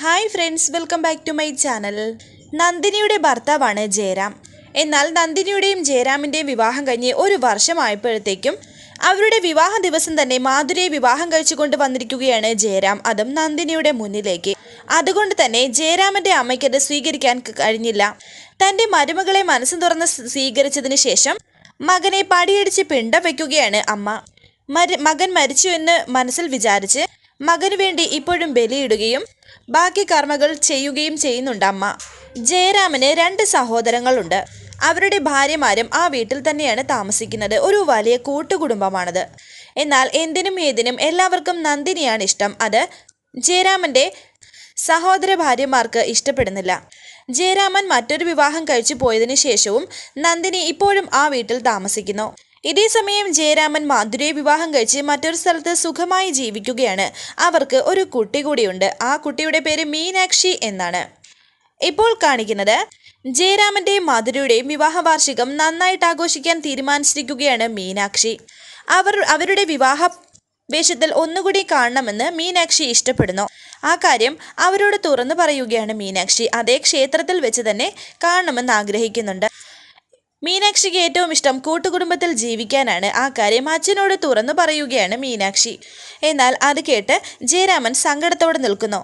Hi friends welcome back to my channel നന്ദിനിയുടെ ഭർത്താവാണ് ജയറാം. എന്നാൽ നന്ദിനിയുടെയും ജയറാമിന്റെയും വിവാഹം കഴിഞ്ഞ് ഒരു വർഷമായപ്പോഴത്തേക്കും അവരുടെ വിവാഹ ദിവസം തന്നെ മാധുരിയെ വിവാഹം കഴിച്ചുകൊണ്ട് വന്നിരിക്കുകയാണ് ജയറാം. അതും നന്ദിനിയുടെ മുന്നിലേക്ക്. അതുകൊണ്ട് തന്നെ ജയറാമിന്റെ അമ്മയ്ക്കത് സ്വീകരിക്കാൻ കഴിഞ്ഞില്ല. തന്റെ മരുമകളെ മനസ്സ് തുറന്ന് സ്വീകരിച്ചതിന് ശേഷം മകനെ പടിയടിച്ച് പിണ്ടം വയ്ക്കുകയാണ് അമ്മ. മകൻ മരിച്ചു എന്ന് മനസ്സിൽ വിചാരിച്ച് മകനു വേണ്ടി ഇപ്പോഴും ബലിയിടുകയും ബാക്കി കർമ്മകൾ ചെയ്യുകയും ചെയ്യുന്നുണ്ട് അമ്മ. ജയരാമന് രണ്ട് സഹോദരങ്ങളുണ്ട്. അവരുടെ ഭാര്യമാരും ആ വീട്ടിൽ തന്നെയാണ് താമസിക്കുന്നത്. ഒരു വലിയ കൂട്ടുകുടുംബമാണത്. എന്നാൽ എന്തിനും ഏതിനും എല്ലാവർക്കും നന്ദിനിയാണ് ഇഷ്ടം. അത് ജയരാമന്റെ സഹോദര ഭാര്യമാർക്ക് ഇഷ്ടപ്പെടുന്നില്ല. ജയരാമൻ മറ്റൊരു വിവാഹം കഴിച്ചു പോയതിനു ശേഷവും നന്ദിനി ഇപ്പോഴും ആ വീട്ടിൽ താമസിക്കുന്നു. ഇതേസമയം ജയരാമൻ മാധുരയെ വിവാഹം കഴിച്ച് മറ്റൊരു സ്ഥലത്ത് സുഖമായി ജീവിക്കുകയാണ്. അവർക്ക് ഒരു കുട്ടി കൂടിയുണ്ട്. ആ കുട്ടിയുടെ പേര് മീനാക്ഷി എന്നാണ്. ഇപ്പോൾ കാണിക്കുന്നത് ജയരാമന്റെയും മാധുരയുടെയും വിവാഹ വാർഷികം നന്നായിട്ട് ആഘോഷിക്കാൻ തീരുമാനിച്ചിരിക്കുകയാണ് മീനാക്ഷി. അവർ അവരുടെ വിവാഹ വേഷത്തിൽ ഒന്നുകൂടി കാണണമെന്ന് മീനാക്ഷി ഇഷ്ടപ്പെടുന്നു. ആ കാര്യം അവരോട് തുറന്നു പറയുകയാണ് മീനാക്ഷി. അതേ ക്ഷേത്രത്തിൽ വെച്ച് തന്നെ കാണണമെന്ന് ആഗ്രഹിക്കുന്നുണ്ട്. മീനാക്ഷിക്ക് ഏറ്റവും ഇഷ്ടം കൂട്ടുകുടുംബത്തിൽ ജീവിക്കാനാണ്. ആ കാര്യം അച്ഛനോട് തുറന്നു പറയുകയാണ് മീനാക്ഷി. എന്നാൽ അത് കേട്ട് ജയരാമൻ സങ്കടത്തോടെ നിൽക്കുന്നു.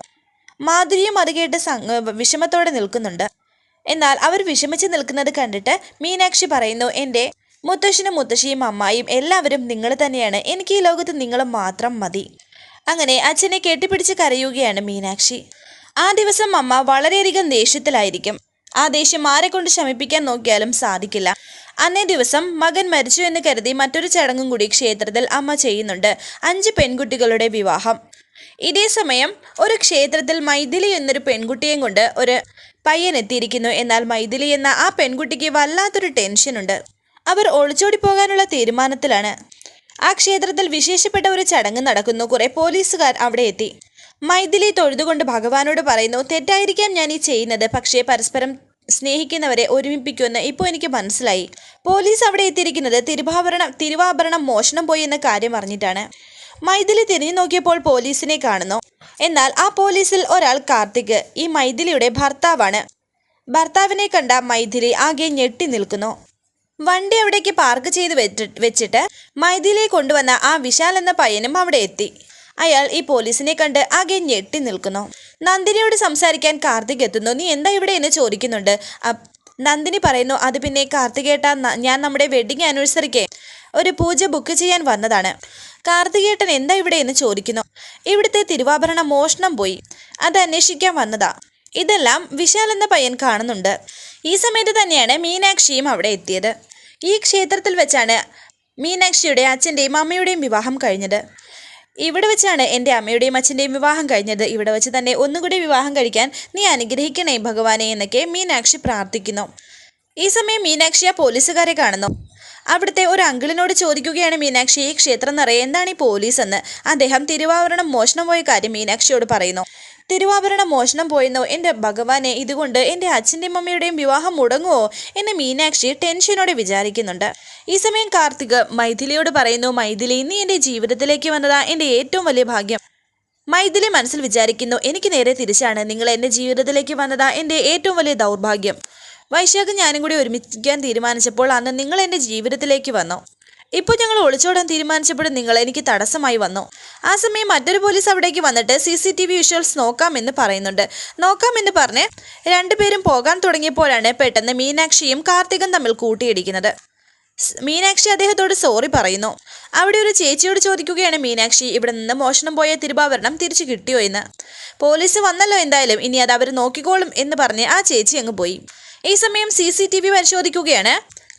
മാധുരിയും അത് കേട്ട് വിഷമത്തോടെ നിൽക്കുന്നുണ്ട്. എന്നാൽ അവർ വിഷമിച്ച് നിൽക്കുന്നത് കണ്ടിട്ട് മീനാക്ഷി പറയുന്നു എന്റെ മുത്തശ്ശനും മുത്തശ്ശിയും അമ്മായിയും എല്ലാവരും നിങ്ങൾ തന്നെയാണ്. എനിക്ക് ഈ ലോകത്ത് നിങ്ങൾ മാത്രം മതി. അങ്ങനെ അച്ഛനെ കെട്ടിപ്പിടിച്ച് കരയുകയാണ് മീനാക്ഷി. ആ ദിവസം അമ്മ വളരെയധികം ദേഷ്യത്തിലായിരിക്കും. ആ ദേഷ്യം ആരെ കൊണ്ട് ശമിപ്പിക്കാൻ നോക്കിയാലും സാധിക്കില്ല. അന്നേ ദിവസം മകൻ മരിച്ചു എന്ന് കരുതി മറ്റൊരു ചടങ്ങും കൂടി ക്ഷേത്രത്തിൽ അമ്മ ചെയ്യുന്നുണ്ട്. അഞ്ച് പെൺകുട്ടികളുടെ വിവാഹം. ഇതേ സമയം ഒരു ക്ഷേത്രത്തിൽ മൈഥിലി എന്നൊരു പെൺകുട്ടിയെയും കൊണ്ട് ഒരു പയ്യൻ എത്തിയിരിക്കുന്നു. എന്നാൽ മൈഥിലി എന്ന ആ പെൺകുട്ടിക്ക് വല്ലാത്തൊരു ടെൻഷനുണ്ട് അവർ ഒളിച്ചോടി പോകാനുള്ള തീരുമാനത്തിലാണ്. ആ ക്ഷേത്രത്തിൽ വിശേഷപ്പെട്ട ഒരു ചടങ്ങ് നടക്കുന്നു. കുറെ പോലീസുകാർ അവിടെ എത്തി. മൈഥിലി തൊഴുതുകൊണ്ട് ഭഗവാനോട് പറയുന്നു തെറ്റായിരിക്കാം ഞാൻ ഈ ചെയ്യുന്നത്. പക്ഷേ പരസ്പരം സ്നേഹിക്കുന്നവരെ ഒരുമിപ്പിക്കുമെന്ന് ഇപ്പോൾ എനിക്ക് മനസ്സിലായി. പോലീസ് അവിടെ എത്തിയിരിക്കുന്നത് തിരുവാഭരണം തിരുവാഭരണം മോഷണം പോയി എന്ന കാര്യം അറിഞ്ഞിട്ടാണ്. മൈഥിലി തിരിഞ്ഞു നോക്കിയപ്പോൾ പോലീസിനെ കാണുന്നു. എന്നാൽ ആ പോലീസിൽ ഒരാൾ കാർത്തിക് ഈ മൈഥിലിയുടെ ഭർത്താവാണ്. ഭർത്താവിനെ കണ്ട മൈഥിലി ആകെ ഞെട്ടി നിൽക്കുന്നു. വണ്ടി അവിടേക്ക് പാർക്ക് ചെയ്ത് വെച്ചിട്ട് മൈഥിലിയെ കൊണ്ടുവന്ന ആ വിശാൽ എന്ന പയ്യനും അവിടെ എത്തി. അയാൾ ഈ പോലീസിനെ കണ്ട് ആകെ ഞെട്ടി നിൽക്കുന്നു. നന്ദിനിയോട് സംസാരിക്കാൻ കാർത്തിക് എത്തുന്നു. നീ എന്താ ഇവിടെ എന്ന് ചോദിക്കുന്നുണ്ട്. നന്ദിനി പറയുന്നു അത് പിന്നെ കാർത്തികേട്ട ഞാൻ നമ്മുടെ വെഡിങ് ആനിവേഴ്സറിക്ക് ഒരു പൂജ ബുക്ക് ചെയ്യാൻ വന്നതാണ്. കാർത്തികേട്ടൻ എന്താ ഇവിടെ എന്ന് ചോദിക്കുന്നു. ഇവിടുത്തെ തിരുവാഭരണ മോഷണം പോയി. അത് അന്വേഷിക്കാൻ വന്നതാ. ഇതെല്ലാം വിശാൽ എന്ന പയ്യൻ കാണുന്നുണ്ട്. ഈ സമയത്ത് തന്നെയാണ് മീനാക്ഷിയും അവിടെ എത്തിയത്. ഈ ക്ഷേത്രത്തിൽ വെച്ചാണ് മീനാക്ഷിയുടെ അച്ഛന്റെയും അമ്മയുടെയും വിവാഹം കഴിഞ്ഞത്. ഇവിടെ വെച്ചാണ് എന്റെ അമ്മയുടെയും അച്ഛന്റെയും വിവാഹം കഴിഞ്ഞത്. ഇവിടെ വെച്ച് തന്നെ ഒന്നുകൂടി വിവാഹം കഴിക്കാൻ നീ അനുഗ്രഹിക്കണേ ഭഗവാനെ എന്നൊക്കെ മീനാക്ഷി പ്രാർത്ഥിക്കുന്നു. ഈ സമയം മീനാക്ഷി ആ പോലീസുകാരെ കാണുന്നു. അവിടുത്തെ ഒരു അങ്കിളിനോട് ചോദിക്കുകയാണ് മീനാക്ഷി ഈ ക്ഷേത്രം നിറയെ എന്താണ് ഈ പോലീസ് എന്ന്? അദ്ദേഹം തിരുവാവരണം മോഷണം പോയ കാര്യം മീനാക്ഷിയോട് പറയുന്നു. തിരുവാഭരണം മോഷണം പോയെന്നോ? എന്റെ ഭഗവാനെ ഇതുകൊണ്ട് എന്റെ അച്ഛന്റെയും അമ്മയുടെയും വിവാഹം മുടങ്ങുമോ എന്ന് മീനാക്ഷി ടെൻഷനോടെ വിചാരിക്കുന്നുണ്ട്. ഈ സമയം കാർത്തിക് മൈഥിലിയോട് പറയുന്നു മൈഥിലി നീ എന്റെ ജീവിതത്തിലേക്ക് വന്നതാ എന്റെ ഏറ്റവും വലിയ ഭാഗ്യം. മൈഥിലി മനസ്സിൽ വിചാരിക്കുന്നു എനിക്ക് നേരെ തിരിച്ചാണ്. നിങ്ങൾ എന്റെ ജീവിതത്തിലേക്ക് വന്നതാ എന്റെ ഏറ്റവും വലിയ ദൗർഭാഗ്യം. വൈശാഖ് ഞാനും കൂടി ഒരുമിക്കാൻ തീരുമാനിച്ചപ്പോൾ അന്ന് നിങ്ങൾ എന്റെ ജീവിതത്തിലേക്ക് വന്നു? ഇപ്പോൾ ഞങ്ങൾ ഒളിച്ചോടാൻ തീരുമാനിച്ചപ്പോൾ നിങ്ങൾ എനിക്ക് തടസ്സമായി വന്നു. ആ സമയം മറ്റൊരു പോലീസ് അവിടേക്ക് വന്നിട്ട് C C T V visuals നോക്കാമെന്ന് പറയുന്നുണ്ട്. നോക്കാമെന്ന് പറഞ്ഞ് രണ്ടുപേരും പോകാൻ തുടങ്ങിയപ്പോഴാണ് പെട്ടെന്ന് മീനാക്ഷിയും കാർത്തികും തമ്മിൽ കൂട്ടിയിടിക്കുന്നത്. മീനാക്ഷി അദ്ദേഹത്തോട് സോറി പറയുന്നു. അവിടെ ഒരു ചേച്ചിയോട് ചോദിക്കുകയാണ് മീനാക്ഷി ഇവിടെ നിന്ന് മോഷണം പോയ തിരുവാഭരണം തിരിച്ചു കിട്ടിയോ എന്ന്. പോലീസ് വന്നല്ലോ എന്തായാലും ഇനി അത് അവർ നോക്കിക്കോളും എന്ന് പറഞ്ഞ് ആ ചേച്ചി അങ്ങ് പോയി. ഈ സമയം സി സി ടി വി പരിശോധിക്കുകയാണ്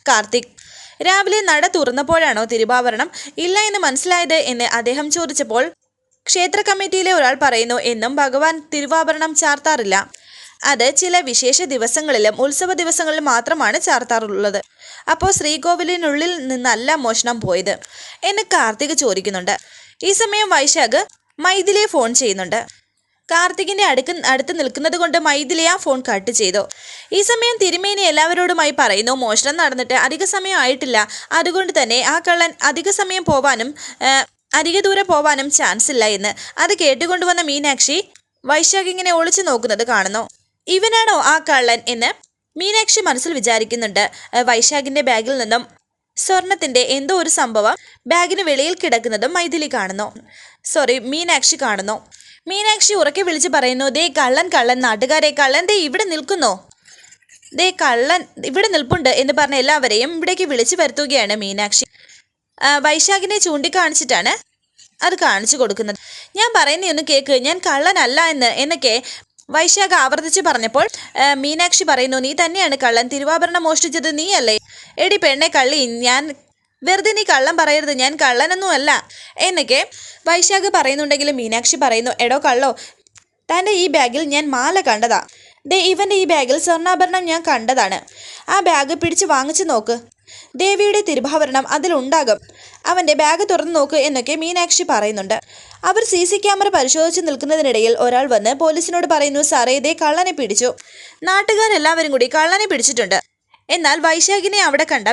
കാർത്തിക്. രാവിലെ നട തുറന്നപ്പോഴാണോ തിരുവാഭരണം? ഇല്ല എന്ന് മനസ്സിലായത് എന്ന് അദ്ദേഹം ചോദിച്ചപ്പോൾ ക്ഷേത്ര കമ്മിറ്റിയിലെ ഒരാൾ പറയുന്നു എന്നും ഭഗവാൻ തിരുവാഭരണം ചാർത്താറില്ല. അത് ചില വിശേഷ ദിവസങ്ങളിലും ഉത്സവ ദിവസങ്ങളിലും മാത്രമാണ് ചാർത്താറുള്ളത്. അപ്പോൾ ശ്രീകോവിലിനുള്ളിൽ നിന്നല്ല മോഷണം പോയത്? എന്ന് കാർത്തിക് ചോദിക്കുന്നുണ്ട്. ഈ സമയം വൈശാഖ് മൈഥിലിയെ ഫോൺ ചെയ്യുന്നുണ്ട്. കാർത്തികിന്റെ അടുക്ക് അടുത്ത് നിൽക്കുന്നത് കൊണ്ട് മൈഥിലി ആ ഫോൺ കട്ട് ചെയ്തു. ഈ സമയം തിരുമേനി എല്ലാവരോടുമായി പറയുന്നു മോഷണം നടന്നിട്ട് അധിക സമയം ആയിട്ടില്ല. അതുകൊണ്ട് തന്നെ ആ കള്ളൻ അധിക സമയം പോവാനും അധിക ദൂരെ പോവാനും ചാൻസ് ഇല്ല എന്ന്. അത് കേട്ടുകൊണ്ടുവന്ന മീനാക്ഷി വൈശാഖ് ഇങ്ങനെ ഒളിച്ചു നോക്കുന്നത് കാണുന്നു. ഇവനാണോ ആ കള്ളൻ? എന്ന് മീനാക്ഷി മനസ്സിൽ വിചാരിക്കുന്നുണ്ട്. വൈശാഖിന്റെ ബാഗിൽ നിന്നും സ്വർണത്തിന്റെ എന്തോ ഒരു സംഭവം ബാഗിന് വെളിയിൽ കിടക്കുന്നതും മൈഥിലി കാണുന്നു. സോറി മീനാക്ഷി കാണുന്നു. മീനാക്ഷി ഉറക്കെ വിളിച്ച് പറയുന്നു ദേ കള്ളൻ കള്ളൻ നാട്ടുകാരെ കള്ളൻ ദേ ഇവിടെ നിൽക്കുന്നു? ദേ കള്ളൻ ഇവിടെ നിൽപ്പുണ്ട് എന്ന് പറഞ്ഞ എല്ലാവരെയും ഇവിടേക്ക് വിളിച്ചു വരുത്തുകയാണ് മീനാക്ഷി. വൈശാഖിനെ ചൂണ്ടിക്കാണിച്ചിട്ടാണ് അത് കാണിച്ചു കൊടുക്കുന്നത്. ഞാൻ പറയുന്നൊന്ന് കേക്ക് ഞാൻ കള്ളനല്ല എന്ന് എന്നൊക്കെ വൈശാഖ് ആവർത്തിച്ച് പറഞ്ഞപ്പോൾ മീനാക്ഷി പറയുന്നു നീ തന്നെയാണ് കള്ളൻ തിരുവാഭരണം മോഷ്ടിച്ചത് നീയല്ലേ? എടി പെണ്ണെ കള്ളി ഞാൻ വെറുതെ നീ കള്ളം പറയരുത് ഞാൻ കള്ളനൊന്നും അല്ല എന്നൊക്കെ വൈശാഖ് പറയുന്നുണ്ടെങ്കിലും മീനാക്ഷി പറയുന്നു എടോ കള്ളോ തന്റെ ഈ ബാഗിൽ ഞാൻ മാല കണ്ടതാ. ദേ ഇവന്റെ ഈ ബാഗിൽ സ്വർണാഭരണം ഞാൻ കണ്ടതാണ്. ആ ബാഗ് പിടിച്ച് വാങ്ങിച്ചു നോക്ക്. ദേവിയുടെ തിരുഭാവരണം അതിലുണ്ടാകും. അവന്റെ ബാഗ് തുറന്നു നോക്ക് എന്നൊക്കെ മീനാക്ഷി പറയുന്നുണ്ട്. അവർ സി സി ക്യാമറ പരിശോധിച്ച് നിൽക്കുന്നതിനിടയിൽ ഒരാൾ വന്ന് പോലീസിനോട് പറയുന്നു സാറേ ഇതേ കള്ളനെ പിടിച്ചു. നാട്ടുകാരെല്ലാവരും കൂടി കള്ളനെ പിടിച്ചിട്ടുണ്ട്. എന്നാൽ വൈശാഖിനെ അവിടെ കണ്ട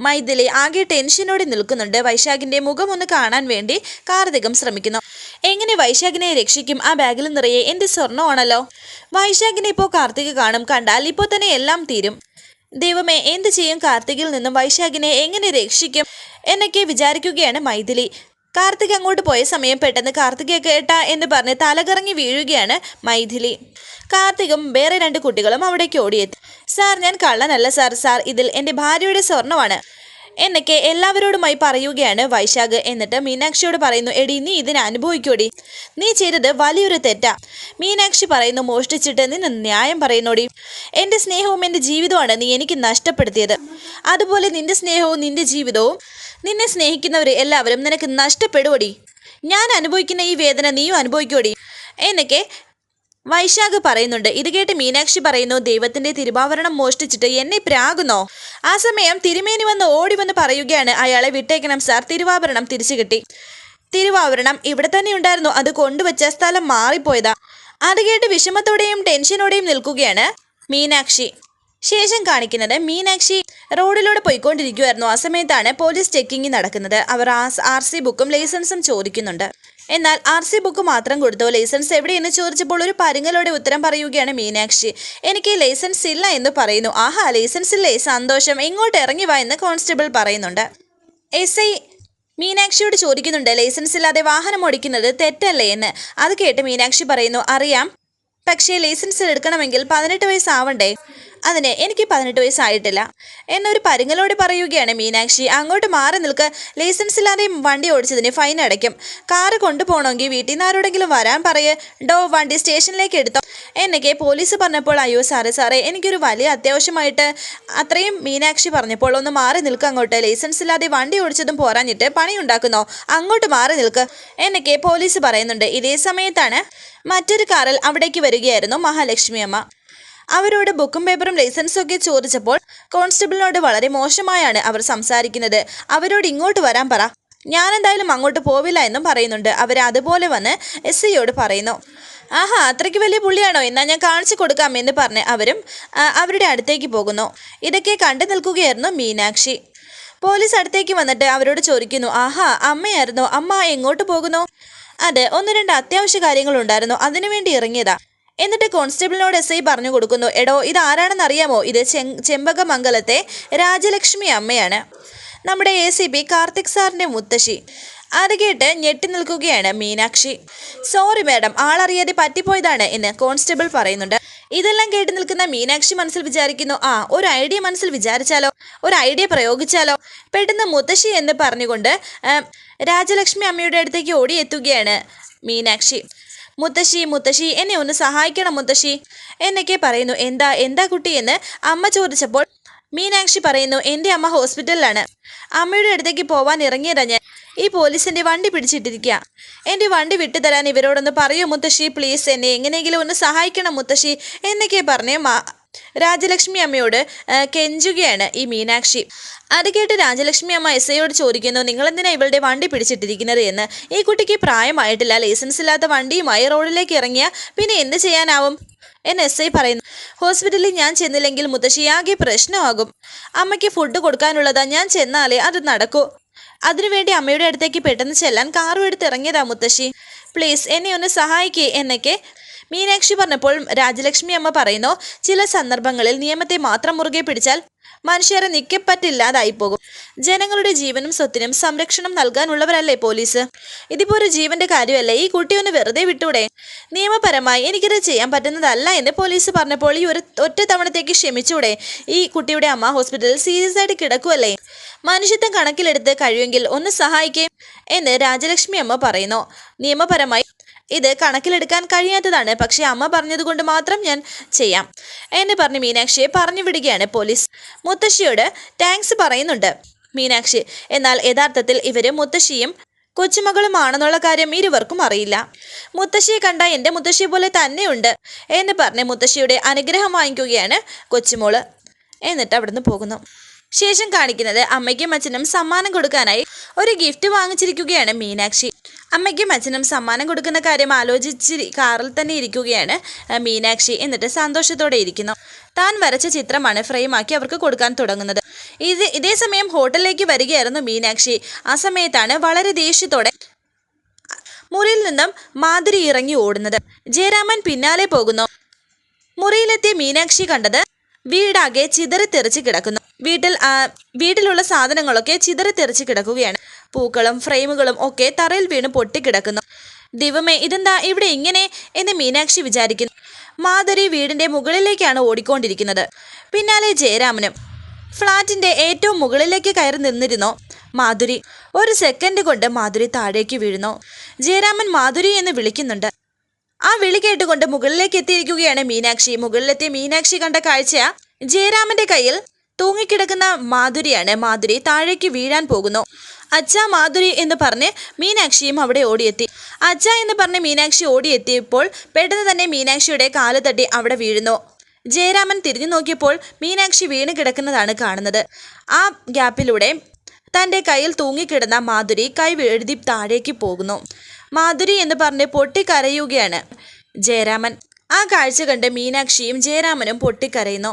മൈഥിലി ആകെ ടെൻഷനോടെ നിൽക്കുന്നുണ്ട്. വൈശാഖിന്റെ മുഖം ഒന്ന് കാണാൻ വേണ്ടി കാർത്തികം ശ്രമിക്കുന്നു. എങ്ങനെ വൈശാഖിനെ രക്ഷിക്കും? ആ ബാഗിൽ നിറയെ എന്റെ സ്വർണമാണല്ലോ വൈശാഖിനെ ഇപ്പോൾ കാർത്തിക് കാണും. കണ്ടാൽ ഇപ്പോൾ തന്നെ എല്ലാം തീരും. ദൈവമേ എന്ത് ചെയ്യും? കാർത്തികിൽ നിന്നും വൈശാഖിനെ എങ്ങനെ രക്ഷിക്കും? എന്നൊക്കെ വിചാരിക്കുകയാണ് മൈഥിലി. കാർത്തിക് അങ്ങോട്ട് പോയ സമയം പെട്ടെന്ന് കാർത്തികെ കേട്ടാ എന്ന് പറഞ്ഞ് തലകറങ്ങി വീഴുകയാണ് മൈഥിലി. കാർത്തികും വേറെ രണ്ട് കുട്ടികളും അവിടേക്ക് ഓടിയെത്തി. സാർ ഞാൻ കള്ളനല്ല സാർ. സാർ ഇതിൽ എന്റെ ഭാര്യയുടെ സ്വർണമാണ് എന്നൊക്കെ എല്ലാവരോടുമായി പറയുകയാണ് വൈശാഖ്. എന്നിട്ട് മീനാക്ഷിയോട് പറയുന്നു എടി നീ ഇതിനെ അനുഭവിക്കോടി. നീ ചെയ്തത് വലിയൊരു തെറ്റാ. മീനാക്ഷി പറയുന്നു മോഷ്ടിച്ചിട്ട് നിന്നെ ന്യായം പറയുന്നോടി. എന്റെ സ്നേഹവും എന്റെ ജീവിതവുമാണ് നീ എനിക്ക് നഷ്ടപ്പെടുത്തിയത്. അതുപോലെ നിന്റെ സ്നേഹവും നിന്റെ ജീവിതവും നിന്നെ സ്നേഹിക്കുന്നവർ എല്ലാവരും നിനക്ക് നഷ്ടപ്പെടുവടി. ഞാൻ അനുഭവിക്കുന്ന ഈ വേദന നീയും അനുഭവിക്കോടി എന്നൊക്കെ വൈശാഖ് പറയുന്നുണ്ട്. ഇത് കേട്ട് മീനാക്ഷി പറയുന്നു ദൈവത്തിന്റെ തിരുവാവരണം മോഷ്ടിച്ചിട്ട് എന്നെ പ്രാകുന്നോ? ആ സമയം തിരുമേനി വന്ന് ഓടി വന്ന് പറയുകയാണ് അയാളെ വിട്ടേക്കണം സാർ. തിരുവാഭരണം തിരിച്ചു കിട്ടി. തിരുവാഭരണം ഇവിടെ തന്നെ ഉണ്ടായിരുന്നു. അത് കൊണ്ടുവച്ച സ്ഥലം മാറിപ്പോയതാ. അത് കേട്ട് വിഷമത്തോടെയും ടെൻഷനോടെയും നിൽക്കുകയാണ് മീനാക്ഷി. ശേഷം കാണിക്കുന്നത് മീനാക്ഷി റോഡിലൂടെ പോയിക്കൊണ്ടിരിക്കുമായിരുന്നു ആ സമയത്താണ് പോലീസ് ചെക്കിംഗ് നടക്കുന്നത്. അവർ ആർ സി ബുക്കും ലൈസൻസും ചോദിക്കുന്നുണ്ട്. എന്നാൽ ആർ സി ബുക്ക് മാത്രം കൊടുത്തു? ലൈസൻസ് എവിടെയെന്ന് ചോദിച്ചപ്പോൾ ഒരു പരുങ്ങലോടെ ഉത്തരം പറയുകയാണ് മീനാക്ഷി. എനിക്ക് ലൈസൻസ് ഇല്ല എന്ന് പറയുന്നു. ആഹാ ലൈസൻസ് ഇല്ലേ? സന്തോഷം. ഇങ്ങോട്ട് ഇറങ്ങി വാ എന്ന് കോൺസ്റ്റബിൾ പറയുന്നുണ്ട്. എസ് ഐ മീനാക്ഷിയോട് ചോദിക്കുന്നുണ്ട് ലൈസൻസ് ഇല്ലാതെ വാഹനം ഓടിക്കുന്നത് തെറ്റല്ലേ എന്ന്? അത് കേട്ട് മീനാക്ഷി പറയുന്നു അറിയാം. പക്ഷേ ലൈസൻസ് എടുക്കണമെങ്കിൽ പതിനെട്ട് വയസ്സാവണ്ടേ? അതിന് എനിക്ക് പതിനെട്ട് വയസ്സായിട്ടില്ല. എന്നൊരു പരുങ്ങലോടെ പറയുകയാണ് മീനാക്ഷി. അങ്ങോട്ട് മാറി നിൽക്ക്. ലൈസൻസ് ഇല്ലാതെ വണ്ടി ഓടിച്ചതിന് ഫൈൻ അടയ്ക്കും. കാറ് കൊണ്ടുപോകണമെങ്കിൽ വീട്ടിൽ നിന്ന് ആരോടെങ്കിലും വരാൻ പറയ്. ഡോ വണ്ടി സ്റ്റേഷനിലേക്ക് എടുത്തോ. എന്നൊക്കെ പോലീസ് പറഞ്ഞപ്പോൾ അയ്യോ സാറേ സാറേ എനിക്കൊരു വലിയ അത്യാവശ്യമായിട്ട്. അത്രയും മീനാക്ഷി പറഞ്ഞപ്പോൾ ഒന്ന് മാറി നിൽക്കുക അങ്ങോട്ട്. ലൈസൻസ് ഇല്ലാതെ വണ്ടി ഓടിച്ചതും പോരാഞ്ഞിട്ട് പണിയുണ്ടാക്കുന്നോ? അങ്ങോട്ട് മാറി നിൽക്ക്. എന്നൊക്കെ പോലീസ് പറയുന്നുണ്ട്. ഇതേ സമയത്താണ് മറ്റൊരു കാറിൽ അവിടേക്ക് വരികയായിരുന്നു മഹാലക്ഷ്മി അമ്മ. അവരോട് ബുക്കും പേപ്പറും ലൈസൻസും ഒക്കെ ചോദിച്ചപ്പോൾ കോൺസ്റ്റബിളിനോട് വളരെ മോശമായാണ് അവർ സംസാരിക്കുന്നത്. അവരോട് ഇങ്ങോട്ട് വരാൻ പറ. ഞാൻ എന്തായാലും അങ്ങോട്ട് പോവില്ല എന്നും പറയുന്നുണ്ട്. അവർ അതുപോലെ വന്ന് എസ് ഐയോട് പറയുന്നു. ആഹാ അത്രയ്ക്ക് വലിയ പുള്ളിയാണോ? എന്നാൽ ഞാൻ കാണിച്ചു കൊടുക്കാം എന്ന് പറഞ്ഞ് അവരും അവരുടെ അടുത്തേക്ക് പോകുന്നു. ഇതൊക്കെ കണ്ടു നിൽക്കുകയായിരുന്നു മീനാക്ഷി. പോലീസ് അടുത്തേക്ക് വന്നിട്ട് അവരോട് ചോദിക്കുന്നു ആഹാ അമ്മയായിരുന്നു? അമ്മ എങ്ങോട്ട് പോകുന്നു? അതെ ഒന്ന് രണ്ട് അത്യാവശ്യ കാര്യങ്ങളുണ്ടായിരുന്നു. അതിനുവേണ്ടി ഇറങ്ങിയതാ. എന്നിട്ട് കോൺസ്റ്റബിളിനോട് എസ് ഐ പറഞ്ഞു കൊടുക്കുന്നു. എടോ ഇത് ആരാണെന്ന് അറിയാമോ? ഇത് ചെമ്പകമംഗലത്തെ രാജലക്ഷ്മി അമ്മയാണ്. നമ്മുടെ എ സി പി കാർത്തിക് സാറിന്റെ മുത്തശ്ശി. അത് കേട്ട് ഞെട്ടി നിൽക്കുകയാണ് മീനാക്ഷി. സോറി മാഡം ആളറിയാതെ പറ്റിപ്പോയതാണ് എന്ന് കോൺസ്റ്റബിൾ പറയുന്നുണ്ട്. ഇതെല്ലാം കേട്ട് നിൽക്കുന്ന മീനാക്ഷി മനസ്സിൽ വിചാരിക്കുന്നു ആ ഒരു ഐഡിയ മനസ്സിൽ വിചാരിച്ചാലോ? ഒരു ഐഡിയ പ്രയോഗിച്ചാലോ? പെട്ടെന്ന് മുത്തശ്ശി എന്ന് പറഞ്ഞുകൊണ്ട് രാജലക്ഷ്മി അമ്മയുടെ അടുത്തേക്ക് ഓടിയെത്തുകയാണ് മീനാക്ഷി. മുത്തശ്ശി മുത്തശ്ശി എന്നെ ഒന്ന് സഹായിക്കണം മുത്തശ്ശി. എന്നൊക്കെ പറയുന്നു. എന്താ എന്താ കുട്ടി എന്ന് അമ്മ ചോദിച്ചപ്പോൾ മീനാക്ഷി പറയുന്നു എന്റെ അമ്മ ഹോസ്പിറ്റലിലാണ്. അമ്മയുടെ അടുത്തേക്ക് പോവാൻ ഇറങ്ങിയതാ ഞാൻ. ഈ പോലീസിന്റെ വണ്ടി പിടിച്ചിട്ടിരിക്കുക എന്റെ വണ്ടി വിട്ടുതരാൻ ഇവരോടൊന്ന് പറയൂ മുത്തശ്ശി പ്ലീസ്. എന്നെ എങ്ങനെയെങ്കിലും ഒന്ന് സഹായിക്കണം മുത്തശ്ശി എന്നൊക്കെ പറഞ്ഞ് രാജലക്ഷ്മി അമ്മയോട് കെഞ്ചുകയാണ് ഈ മീനാക്ഷി. അത് കേട്ട് രാജലക്ഷ്മി അമ്മ എസ് ഐയോട് ചോദിക്കുന്നു നിങ്ങളെന്തിനാ ഇവളുടെ വണ്ടി പിടിച്ചിട്ടിരിക്കുന്നത് എന്ന്? ഈ കുട്ടിക്ക് പ്രായമായിട്ടില്ല ലൈസൻസ് ഇല്ലാത്ത വണ്ടിയുമായി റോഡിലേക്ക് ഇറങ്ങിയ പിന്നെ എന്ത് ചെയ്യാനാവും? എന്ന് എസ് ഐ പറയുന്നു. ഹോസ്പിറ്റലിൽ ഞാൻ ചെന്നില്ലെങ്കിൽ മുത്തശ്ശിയാകെ പ്രശ്നമാകും. അമ്മയ്ക്ക് ഫുഡ് കൊടുക്കാനുള്ളതാ ഞാൻ ചെന്നാലേ അത് നടക്കൂ. അതിനുവേണ്ടി അമ്മയുടെ അടുത്തേക്ക് പെട്ടെന്ന് ചെല്ലാൻ കാറും എടുത്ത് ഇറങ്ങിയതാ മുത്തശ്ശി. പ്ലീസ് എന്നെ ഒന്ന് സഹായിക്കേ എന്നൊക്കെ മീനാക്ഷി പറഞ്ഞപ്പോൾ രാജലക്ഷ്മി അമ്മ പറയുന്നു ചില സന്ദർഭങ്ങളിൽ നിയമത്തെ മാത്രം മുറുകെ പിടിച്ചാൽ മനുഷ്യരെ നിക്കപ്പറ്റില്ലാതായി പോകും ജനങ്ങളുടെ ജീവനും സ്വത്തിനും സംരക്ഷണം നൽകാനുള്ളവരല്ലേ പോലീസ്? ഇതിപ്പോ ഒരു ജീവന്റെ കാര്യമല്ലേ? ഈ കുട്ടി ഒന്ന് വെറുതെ വിട്ടൂടെ? നിയമപരമായി എനിക്കിത് ചെയ്യാൻ പറ്റുന്നതല്ല എന്ന് പോലീസ് പറഞ്ഞപ്പോൾ ഈ ഒരു ഒറ്റ തവണത്തേക്ക് ക്ഷമിച്ചൂടെ? ഈ കുട്ടിയുടെ അമ്മ ഹോസ്പിറ്റലിൽ സീരിയസ് ആയിട്ട് കിടക്കുമല്ലേ മനുഷ്യത്വം കണക്കിലെടുത്ത് കഴിയുമെങ്കിൽ ഒന്ന് സഹായിക്കേ എന്ന് രാജലക്ഷ്മി അമ്മ പറയുന്നു. നിയമപരമായി ഇത് കണക്കിലെടുക്കാൻ കഴിയാത്തതാണ്. പക്ഷേ അമ്മ പറഞ്ഞതുകൊണ്ട് മാത്രം ഞാൻ ചെയ്യാം എന്ന് പറഞ്ഞ് മീനാക്ഷിയെ പറഞ്ഞു വിടുകയാണ് പോലീസ്. മുത്തശ്ശിയോട് താങ്ക്സ് പറയുന്നുണ്ട്. മീനാക്ഷി എന്നാൽ യഥാർത്ഥത്തിൽ ഇവർ മുത്തശ്ശിയും കൊച്ചുമകളുമാണെന്നുള്ള കാര്യം ഇരുവർക്കും അറിയില്ല. മുത്തശ്ശിയെ കണ്ട എന്റെ മുത്തശ്ശി പോലെ തന്നെയുണ്ട് എന്ന് പറഞ്ഞ് മുത്തശ്ശിയുടെ അനുഗ്രഹം വാങ്ങിക്കുകയാണ് കൊച്ചുമോൾ. എന്നിട്ട് അവിടുന്ന് പോകുന്നു. ശേഷം കാണിക്കുന്നത് അമ്മയ്ക്കും അച്ഛനും സമ്മാനം കൊടുക്കാനായി ഒരു ഗിഫ്റ്റ് വാങ്ങിച്ചിരിക്കുകയാണ് മീനാക്ഷി. അമ്മയ്ക്കും അച്ഛനും സമ്മാനം കൊടുക്കുന്ന കാര്യം ആലോചിച്ച് കാറിൽ തന്നെ ഇരിക്കുകയാണ് മീനാക്ഷി. എന്നിട്ട് സന്തോഷത്തോടെ ഇരിക്കുന്നു. താൻ വരച്ച ചിത്രമാണ് ഫ്രെയിമാക്കി അവർക്ക് കൊടുക്കാൻ തുടങ്ങുന്നത്. ഇത് ഇതേ സമയം ഹോട്ടലിലേക്ക് വരികയായിരുന്നു മീനാക്ഷി. ആ സമയത്താണ് വളരെ ദേഷ്യത്തോടെ മുറിയിൽ നിന്നും മാധുരി ഇറങ്ങി ഓടുന്നത്. ജയരാമൻ പിന്നാലെ പോകുന്നു. മുറിയിലെത്തിയ മീനാക്ഷി കണ്ടത് വീടാകെ ചിതറി തെറിച്ച് കിടക്കുന്നു. വീട്ടിൽ വീട്ടിലുള്ള സാധനങ്ങളൊക്കെ ചിതറി തെറിച്ച് കിടക്കുകയാണ്. പൂക്കളും ഫ്രെയിമുകളും ഒക്കെ തറയിൽ വീണ് പൊട്ടിക്കിടക്കുന്നു. ദിവമേ ഇതെന്താ ഇവിടെ ഇങ്ങനെ എന്ന് മീനാക്ഷി വിചാരിക്കുന്നു. മാധുരി വീടിന്റെ മുകളിലേക്കാണ് ഓടിക്കൊണ്ടിരിക്കുന്നത്. പിന്നാലെ ജയരാമനും. ഫ്ളാറ്റിന്റെ ഏറ്റവും മുകളിലേക്ക് കയറി നിന്നിരുന്നു മാധുരി. ഒരു സെക്കൻഡ് കൊണ്ട് മാധുരി താഴേക്ക് വീഴുന്നു. ജയരാമൻ മാധുരി എന്ന് വിളിക്കുന്നുണ്ട്. ആ വിളി കേട്ടുകൊണ്ട് മുകളിലേക്ക് എത്തിയിരിക്കുകയാണ് മീനാക്ഷി. മുകളിലെത്തിയ മീനാക്ഷി കണ്ട കാഴ്ച ജയരാമന്റെ കയ്യിൽ തൂങ്ങിക്കിടക്കുന്ന മാധുരിയാണ്. മാധുരി താഴേക്ക് വീഴാൻ പോകുന്നു. അച്ഛ മാധുരി എന്ന് പറഞ്ഞ് മീനാക്ഷിയും അവിടെ ഓടിയെത്തി. അച്ഛ എന്ന് പറഞ്ഞ് മീനാക്ഷി ഓടിയെത്തിയപ്പോൾ പെട്ടെന്ന് തന്നെ മീനാക്ഷിയുടെ കാൽ തട്ടി അവിടെ വീഴുന്നു. ജയരാമൻ തിരിഞ്ഞു നോക്കിയപ്പോൾ മീനാക്ഷി വീണ് കിടക്കുന്നതാണ് കാണുന്നത്. ആ ഗ്യാപ്പിലൂടെ തന്റെ കയ്യിൽ തൂങ്ങിക്കിടന്ന മാധുരി കൈ എഴുതി താഴേക്ക് പോകുന്നു. മാധുരി എന്ന് പറഞ്ഞ് പൊട്ടിക്കരയുകയാണ് ജയരാമൻ. ആ കാഴ്ച കണ്ട് മീനാക്ഷിയും ജയരാമനും പൊട്ടിക്കരയുന്നു.